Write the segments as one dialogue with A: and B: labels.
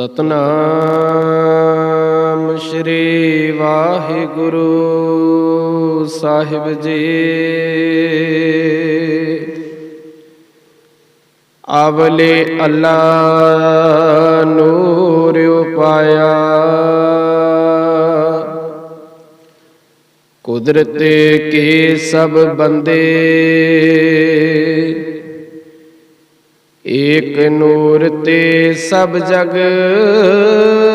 A: ਸਤਨਾਮ ਸ਼੍ਰੀ ਵਾਹਿਗੁਰੂ ਸਾਹਿਬ ਜੀ। ਆਵਲੇ ਅੱਲਾ ਨੂਰ ਉਪਾਇਆ। ਕੁਦਰਤ ਕੇ ਸਭ ਬੰਦੇ ਏਕ ਨੂਰ ਤੇ ਸਭ ਜਗ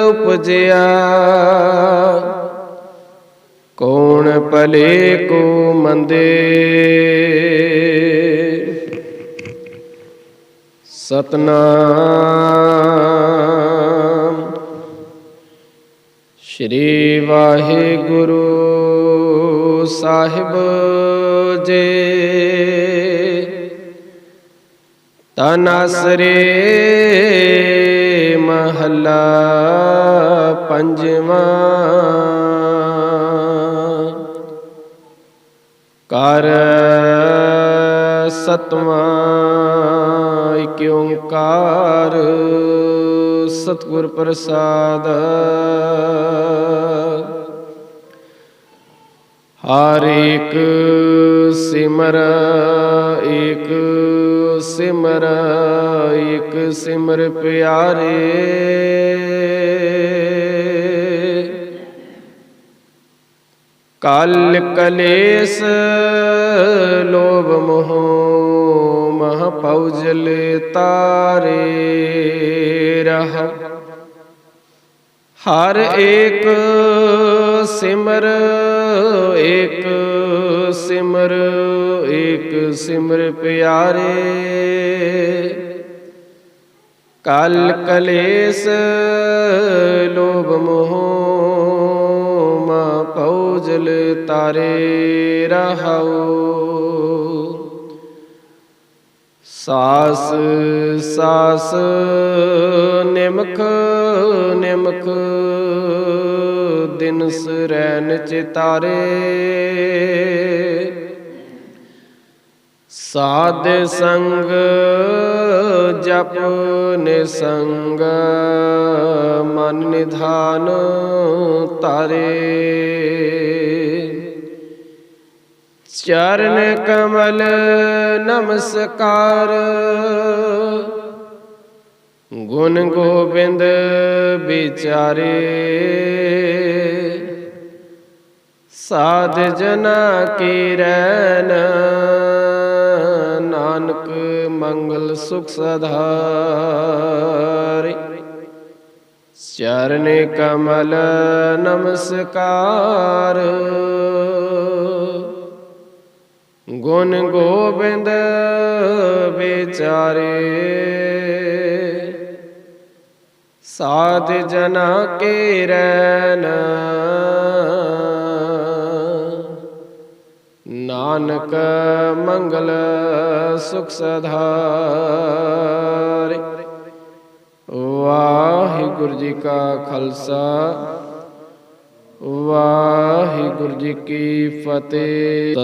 A: ਉਪਜਿਆ। ਕੌਣ ਭਲੇ ਕੋ ਮੰਦੇ? ਸਤਨਾਮ। ਸ਼੍ਰੀ ਵਾਹਿਗੁਰੂ ਸਾਹਿਬ ਜੀ। ਤਨਸਰੇ ਮਹਲਾ ਪੰਜਵਾਂ। ਕਰ ਸਤਵਾਂ ਇਕ ਓੰਕਾਰ ਸਤਿਗੁਰ ਪ੍ਰਸਾਦ। ਹਰ ਇੱਕ ਸਿਮਰ ਇੱਕ ਸਿਮਰ, ਇੱਕ ਸਿਮਰ ਪਿਆਰੇ। ਕਲ ਕਲੇਸ਼, ਲੋਭ ਮੋਹ, ਮਹ ਪਉਜਲ ਤਾਰੇ। ਰਹ, ਹਰ ਏਕ ਸਿਮਰ ਏਕ ਸਿਮਰ। ਇੱਕ ਸਿਮਰ ਪਿਆਰੇ, ਕਲ ਕਲੇਸ਼ ਲੋਭ ਮੋਹ, ਮਾ ਪਉਜਲ ਤਾਰੇ ਰਹਾਉ। ਸਾਸ ਸਾਸ, ਨਿਮਖ ਨਿਮਖ ਦਿਨ ਸਰੈਨ ਚਿਤਾਰੇ। ਸਾਧ ਸੰਗ ਜਪ ਨਿਸੰਗ, ਮਨ ਨਿਧਾਨ ਤਾਰੇ ਚਰਨ ਕਮਲ ਨਮਸਕਾਰ, ਗੁਣ ਗੋਬਿੰਦ ਵਿਚਾਰੇ। ਸਾਧ ਜਨਾ ਕੀ ਰੈਨ ਨਾਨਕ ਮੰਗਲ ਸੁਖ ਸਧਾਰੀ। ਚਰਨ ਕਮਲ ਨਮਸਕਾਰ। ਗੁਣ ਗੋਬਿੰਦ ਵਿਚਾਰੇ। ਸਾਧ ਜਨਾ ਕੇ ਰੈਨ। ਨਾਨਕ ਮੰਗਲ ਸੁਖ ਸਧਾਰੇ ਵਾਹਿਗੁਰੂ ਜੀ ਕਾ ਖਾਲਸਾ। ਵਾਹਿਗੁਰੂ ਜੀ ਕੀ ਫਤਿਹ।